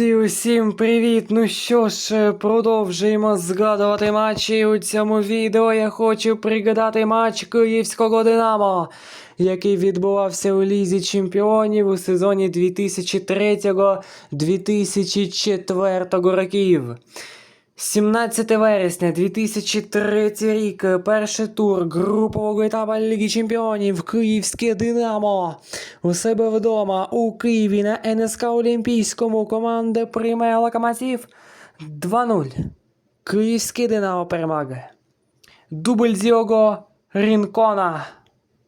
Друзі, усім привіт! Ну що ж, продовжуємо згадувати матчі. У цьому відео я хочу пригадати матч Київського Динамо, який відбувався у Лізі Чемпіонів у сезоні 2003-2004 років. 17 вересня 2003 рік, перший тур групового етапу Ліги Чемпіонів Київське Динамо. У себе вдома у Києві на НСК Олімпійському команда приймає локомотив 2-0. Київське Динамо перемагає. Дубль Діого Рінкона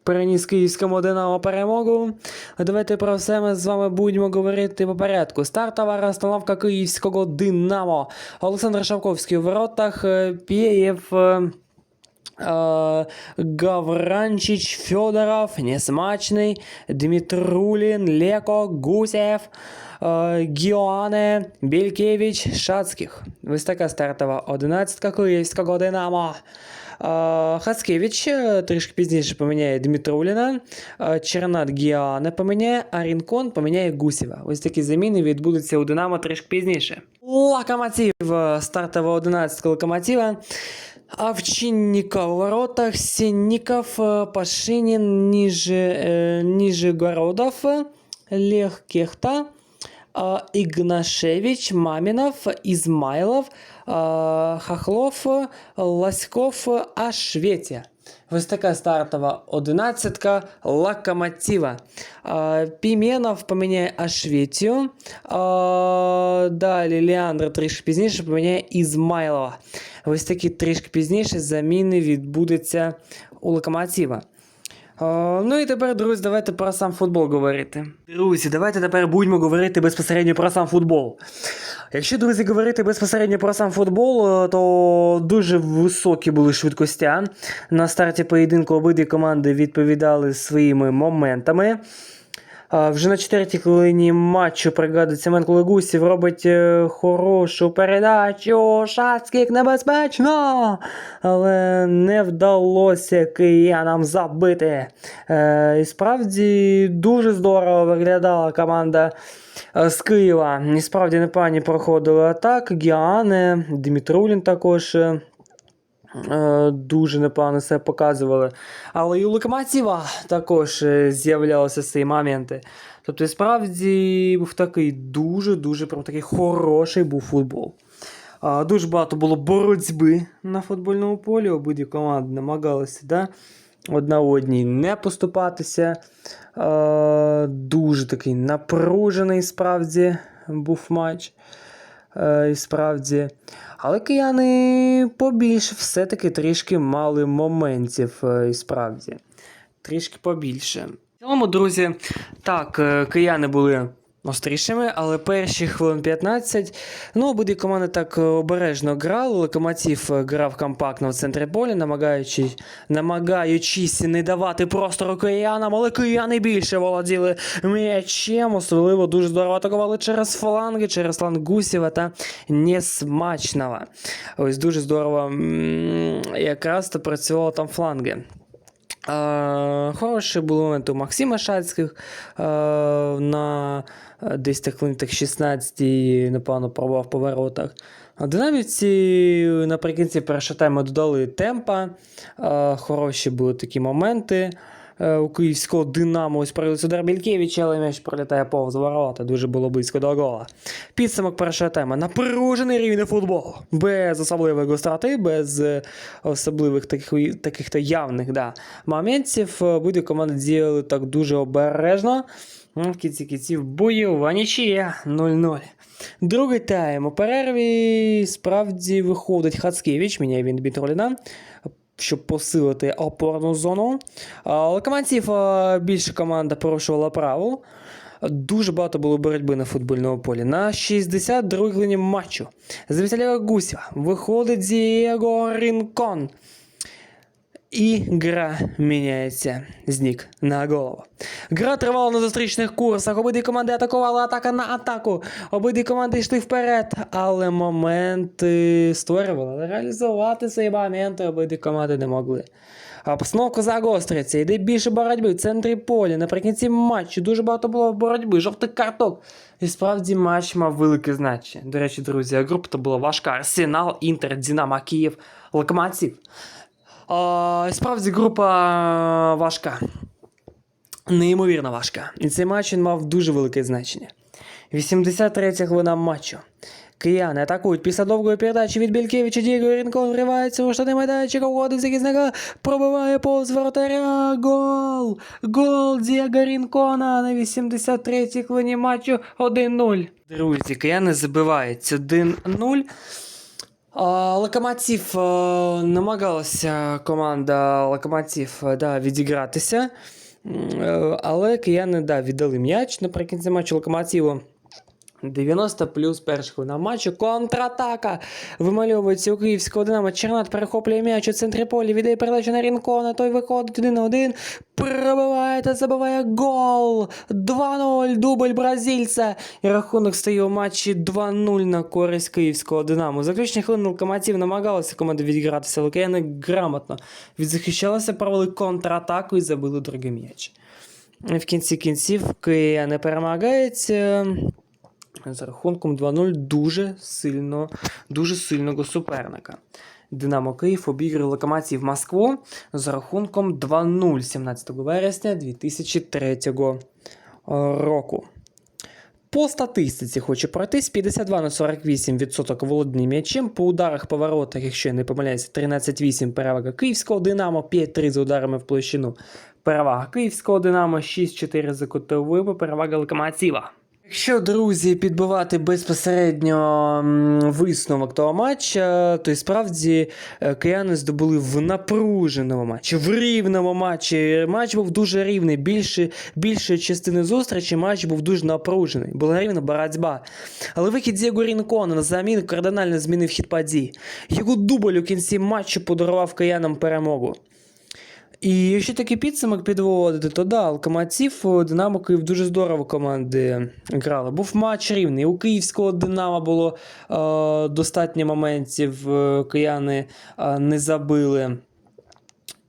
переніс київському Динамо перемогу. Давайте про все ми з вами будемо говорити по порядку. Стартова розстановка київського Динамо. Олександр Шавковський у воротах, е, Пєєв. е, е, Гавранчич, Федоров, Несмачний, Дмитрулін, Леко, Гусєв, е, Гіоане, Бількевич, Шацьких. Ось така стартова одинадцятка київського Динамо. Е, Хацкевич е, трішки пізніше поміняє Дмитруліна, е, Чернат Гіоане поміняє, а Рінкон поміняє Гусєва. Ось такі заміни відбудуться у Динамо трішки пізніше. Локомотив, е, стартова одинадцятка локомотива. Овчинников в воротах, Синников, э, Пашинин, ниже, э, Нижегородов, Лех Кехта, э, Игнашевич, Маминов, Измайлов, э, Хохлов, Лоськов, Ашветя. Ось така стартова одинадцятка локомотива. А, Піменов поміняє Ашветію. А, Далі Леандр трішки пізніше поміняє Ізмайлова. Ось такі трішки пізніше заміни відбудуться у локомотива. А, Ну і тепер, друзі, давайте про сам футбол говорити. Друзі, давайте тепер будемо говорити безпосередньо про сам футбол. Якщо, друзі, говорити безпосередньо про сам футбол, е, то дуже високі були швидкості. На старті поєдинку обидві команди відповідали своїми моментами. Вже на четвертій хвилині матчу пригадує Семенко Легусів робить е, хорошу передачу. Шацьких небезпечно. Але не вдалося киянам забити. Е, І справді дуже здорово виглядала команда е, з Києва. І справді непогані проходили атаки. Гіане, Дмитрулін також. Е, Дуже непогано себе показували. Але і у локомотива також е, з'являлися ці моменти. Тобто, справді був такий дуже-дуже прям такий хороший був футбол. Дуже багато було боротьби на футбольному полі. Обидві команди намагалися да, одна одній не поступатися. Дуже такий напружений справді був матч. Е, І справді. Але кияни побільше все-таки трішки мали моментів, е, і справді. Трішки побільше. В цілому, друзі, так, е, кияни були острішими, але перші хвилин 15. Ну, обидві команди так е, обережно грали. Локомотив е, грав компактно в центрі поля, намагаючись, намагаючись не давати простору киянам, але кияни більше володіли м'ячем. Особливо дуже здорово атакували через фланги, через фланг Гусєва та Несмачного. Ось дуже здорово якраз то працювали там фланги. Е, Хороший був момент у Максима Шацьких е, на е, десь так клинтах 16 і, напевно, пробував по воротах. Динамівці наприкінці першого тайму додали темпа. Хороші були такі моменти. Е, У київського Динамо ось проявився удар але м'яч пролітає повз ворота. Дуже було близько до гола. Підсумок першого тайма. Напружений рівний футбол. Без особливої гостроти, без е, особливих таких, таких то явних да, моментів. Е, Обидві команди діяли так дуже обережно. Ну, В кінці кінців бойова нічия 0-0. Другий тайм у перерві справді виходить Хацкевич, міняє він Дмитроліна, щоб посилити опорну зону. Локомотив більше команда порушувала правил. Дуже багато було боротьби на футбольному полі. На 62-й хвилині матчу з Віталія Гусєва виходить Дієго Рінкон. І гра міняється з на голову. Гра тривала на зустрічних курсах. Обидві команди атакували атака на атаку. Обидві команди йшли вперед, але моменти створювали. Реалізувати свої моменти обидві команди не могли. Обстановка загострюється, йде більше боротьби в центрі поля. Наприкінці матчу дуже багато було боротьби, жовтих карток. І справді матч мав велике значення. До речі, друзі, група то була важка. Арсенал, Інтер, Динамо, Київ, Локомотив. Справді група важка. Неймовірно важка. І цей матч він мав дуже велике значення. 83 хвилина матчу. Кияни атакують після довгої передачі від Бількевича Дієго Рінкон вривається у штани майданчика, уходить захисника, пробиває повз воротаря. Гол! Гол Дієго Рінкона на 83-й хвилині матчу 1-0. Друзі, кияни забивають 1-0. Локомотив намагалася команда Локомотив да, відігратися. Але кияни да, віддали м'яч наприкінці матчу Локомотиву. 90 плюс перша хвилина матчу. Контратака. Вимальовується у київського Динамо. Чернат перехоплює м'яч у центрі поля. Віддає передачу на Рінкона. Той виходить один на один. Пробиває та забиває гол. 2-0. Дубль бразильця. І рахунок стає у матчі 2-0 на користь київського Динамо. Заключні хвилини локомотив намагалася команда відігратися, але кияни грамотно відзахищалися, провели контратаку і забили другий м'яч. В кінці кінців кияни перемагають. Е, з рахунком 2-0 дуже сильно, дуже сильного суперника. Динамо Київ обіграє локомотив Москву з рахунком 2-0 17 вересня 2003 року. По статистиці хочу пройтись 52 на 48% володіння м'ячем. По ударах по воротах, якщо я не помиляюся, 13-8 перевага київського Динамо, 5-3 за ударами в площину. Перевага київського Динамо, 6-4 за кутовими, перевага локомотива. Якщо, друзі, підбивати безпосередньо висновок того матча, то і справді е, кияни здобули в напруженому матчі, в рівному матчі. Матч був дуже рівний. Більше, більшої частини зустрічі матч був дуже напружений. Була рівна боротьба. Але вихід Дієго Рінкона на заміну кардинально змінив хід подій. Його дубль у кінці матчу подарував киянам перемогу. І якщо такий підсумок підводити, то да, Локомотив, Динамо Київ дуже здорово команди грали. Був матч рівний. У київського Динамо було е, достатньо моментів, е, кияни е, не забили.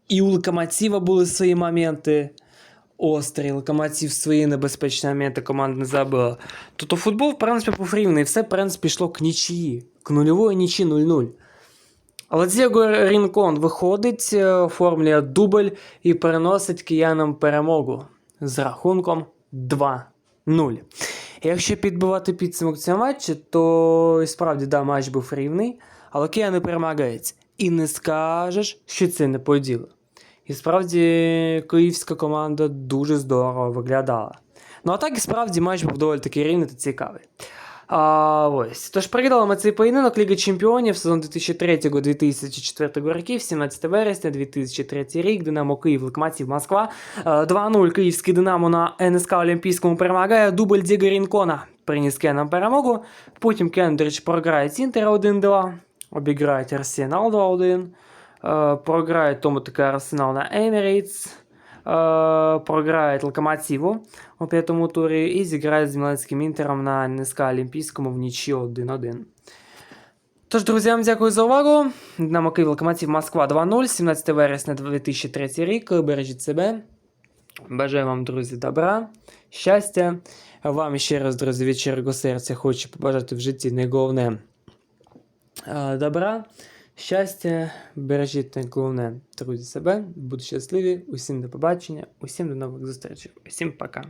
І у Локомотива були свої моменти. Острий, локомотив свої небезпечні моменти команда не забила. Тобто футбол, в принципі, був рівний. і Все, в принципі, йшло к нічиї. К нульової нічі 0-0. Але Дієго Рінкон виходить, е, оформлює дубль і переносить киянам перемогу з рахунком 2-0. Якщо підбивати підсумок цього матчу, то справді да, матч був рівний, але кияни перемагають. І не скажеш, що це не по ділу. І справді київська команда дуже здорово виглядала. Ну а так і справді матч був доволі таки рівний та цікавий. А, ось. Тож переглядали ми цей поєдинок Ліги Чемпіонів сезон 2003-2004 років, 17 вересня 2003 рік, Динамо Київ, Локомотив Москва. Е, 2-0 київський Динамо на НСК Олімпійському перемагає. Дубль Діга Рінкона приніс Кенам перемогу. Потім Кен, до програє Інтера 1-2, обіграють Арсенал 2-1. Е, Програють тому Арсенал на Емірейтс. Програють Локомотиву у п'ятому турі і зіграють з Міланським Інтером на НСК Олімпійському в нічі 1-1. Тож, друзі, вам дякую за увагу. Динамо Київ Локомотив Москва 2-0, 17 вересня 2003 рік. Бережіть себе. Бажаю вам, друзі, добра, щастя. Вам ще раз, друзі, від щирого серця хочу побажати в житті найголовне е, добра, щастя, бережіть найголовне, друзі, себе. Будьте щасливі, усім до побачення, усім до нових зустрічей, усім пока.